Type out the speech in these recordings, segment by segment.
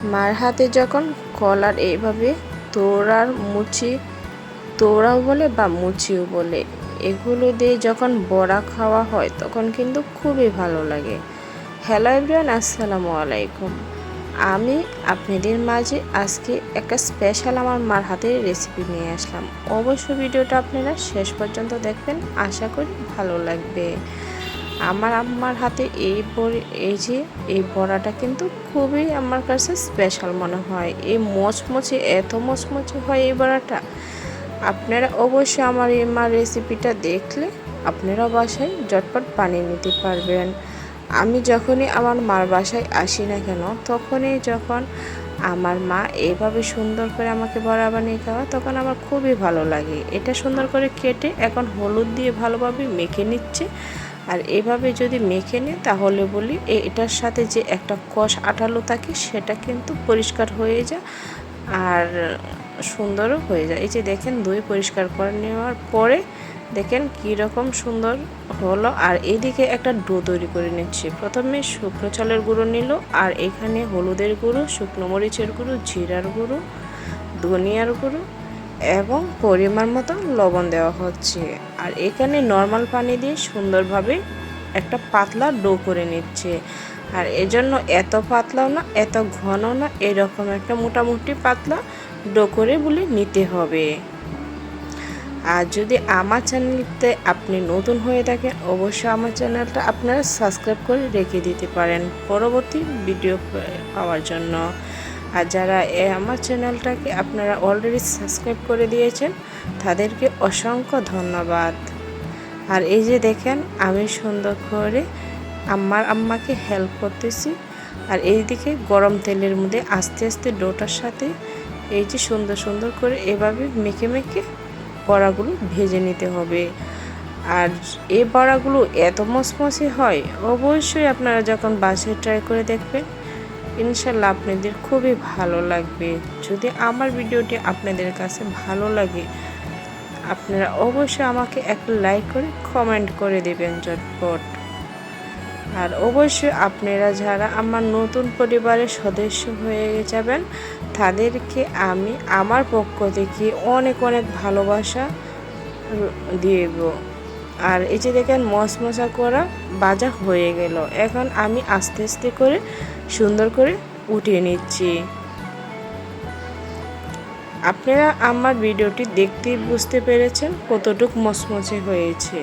মার হাতে যখন কলার এইভাবে তোড়ার মুচি, তোড়াও বলে বা মুচিও বলে, এগুলো দিয়ে যখন বড়া খাওয়া হয় তখন কিন্তু খুবই ভালো লাগে। হ্যালো এভরিওয়ান, আসসালামু আলাইকুম। আমি আপনাদের মাঝে আজকে একটা স্পেশাল আমার মার হাতের রেসিপি নিয়ে আসলাম। অবশ্য ভিডিওটা আপনারা শেষ পর্যন্ত দেখবেন। আশা করি ভালো লাগবে। আমার আম্মার হাতে এই এই যে, এই বড়াটা কিন্তু খুবই আমার কাছে স্পেশাল মনে হয়। এই মচমচে, এত মচমচে হয় এই বড়াটা। আপনারা অবশ্যই আমার এই মার রেসিপিটা দেখলে আপনারা বাসায় ঝটপট বানিয়ে নিতে পারবেন। আমি যখনই আমার মার বাসায় আসি না কেন, তখনই যখন আমার মা এইভাবে সুন্দর করে আমাকে বড়া বানিয়ে খাওয়া তখন আমার খুবই ভালো লাগে। এটা সুন্দর করে কেটে এখন হলুদ দিয়ে ভালোভাবে মেখে নিচ্ছে। আর এভাবে যদি মেখে নেয় তাহলে বলি এটার সাথে যে একটা কষ আঠালো থাকে, সেটা কিন্তু পরিষ্কার হয়ে যায় আর সুন্দরও হয়ে যায়। এই যে দেখেন, দই পরিষ্কার করে নেওয়ার পরে দেখেন রকম সুন্দর হলো। আর এদিকে একটা ডো তৈরি করে নিচ্ছি। প্রথমে শুকনো চালের গুঁড়ো নিল, আর এখানে হলুদের গুঁড়ো, শুকনো মরিচের গুঁড়ো, জিরার গুঁড়ো, ধনিয়ার গুঁড়ো এবং পরিমাণ মতো লবণ দেওয়া হচ্ছে। আর এখানে নর্মাল পানি দিয়ে সুন্দরভাবে একটা পাতলা ডো করে নিচ্ছে। আর এজন্য এত পাতলাও না, এত ঘন না, এরকম একটা মোটামুটি পাতলা ডো করে বলে নিতে হবে। আর যদি আমার চ্যানেলতে আপনি নতুন হয়ে থাকেন, অবশ্যই আমার চ্যানেলটা আপনারা সাবস্ক্রাইব করে রেখে দিতে পারেন পরবর্তী ভিডিও পাওয়ার জন্য। আর যারা আমার চ্যানেলটাকে আপনারা অলরেডি সাবস্ক্রাইব করে দিয়েছেন, তাদেরকে অসংখ্য ধন্যবাদ। আর এই যে দেখেন, আমি সুন্দর করে আম্মার আম্মাকে হেল্প করতেছি। আর এইদিকে গরম তেলের মধ্যে আস্তে আস্তে ডোটার সাথে এই যে সুন্দর সুন্দর করে এভাবে মেখে মেখে বড়াগুলো ভেজে নিতে হবে। আর এই বড়াগুলো এত মসমসে হয়, অবশ্যই আপনারা যখন বাসায় ট্রাই করে দেখবেন ইনশাল্লাহ আপনাদের খুবই ভালো লাগবে। যদি আমার ভিডিওটি আপনাদের কাছে ভালো লাগে, আপনারা অবশ্যই আমাকে একটা লাইক করে কমেন্ট করে দেবেন চটপট আর অবশ্যই আপনারা যারা আমার নতুন পরিবারের সদস্য হয়ে যাবেন, তাদেরকে আমি আমার পক্ষ থেকে অনেক অনেক ভালোবাসা দিব। আর এই যে দেখেন মশমশা করা বাজা হয়ে গেল। এখন আমি আস্তে আস্তে করে সুন্দর করে উঠিয়ে নিচ্ছি। আপনারা আমার ভিডিওটি দেখতেই বুঝতে পেরেছেন কতটুক মশমশে হয়েছে।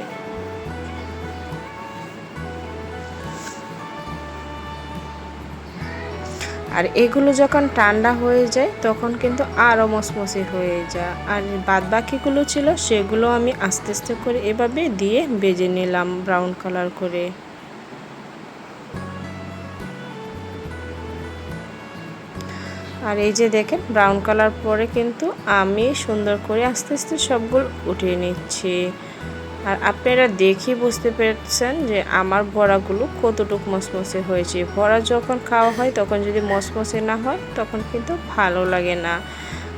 আর এগুলো যখন ঠান্ডা হয়ে যায়, তখন কিন্তু আরও মসমসে হয়ে যায়। আর বাদ বাকিগুলো ছিল, সেগুলো আমি আস্তে আস্তে করে এভাবে দিয়ে বেজে নিলাম ব্রাউন কালার করে। আর এই যে দেখেন ব্রাউন কালার পরে কিন্তু আমি সুন্দর করে আস্তে আস্তে সবগুলো উঠিয়ে নিচ্ছি। আর আপনারা দেখে বুঝতে পেরেছেন যে আমার ভরাগুলো কতটুক মসমসে হয়েছে। ভরা যখন খাওয়া হয়, তখন যদি মসমসে না হয়, তখন কিন্তু ভালো লাগে না।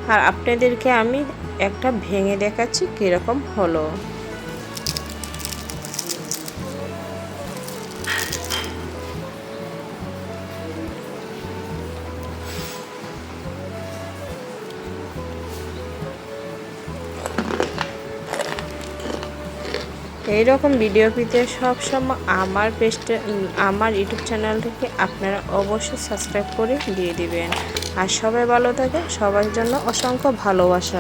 আর আপনাদেরকে আমি একটা ভেঙে দেখাচ্ছি কীরকম হলো। এইরকম ভিডিও পেতে সবসময় আমার পেজটা আমার ইউটিউব চ্যানেল থেকে আপনারা অবশ্যই সাবস্ক্রাইব করে দিয়ে দিবেন। আর সবাই ভালো থাকে সবার জন্য অসংখ্য ভালোবাসা।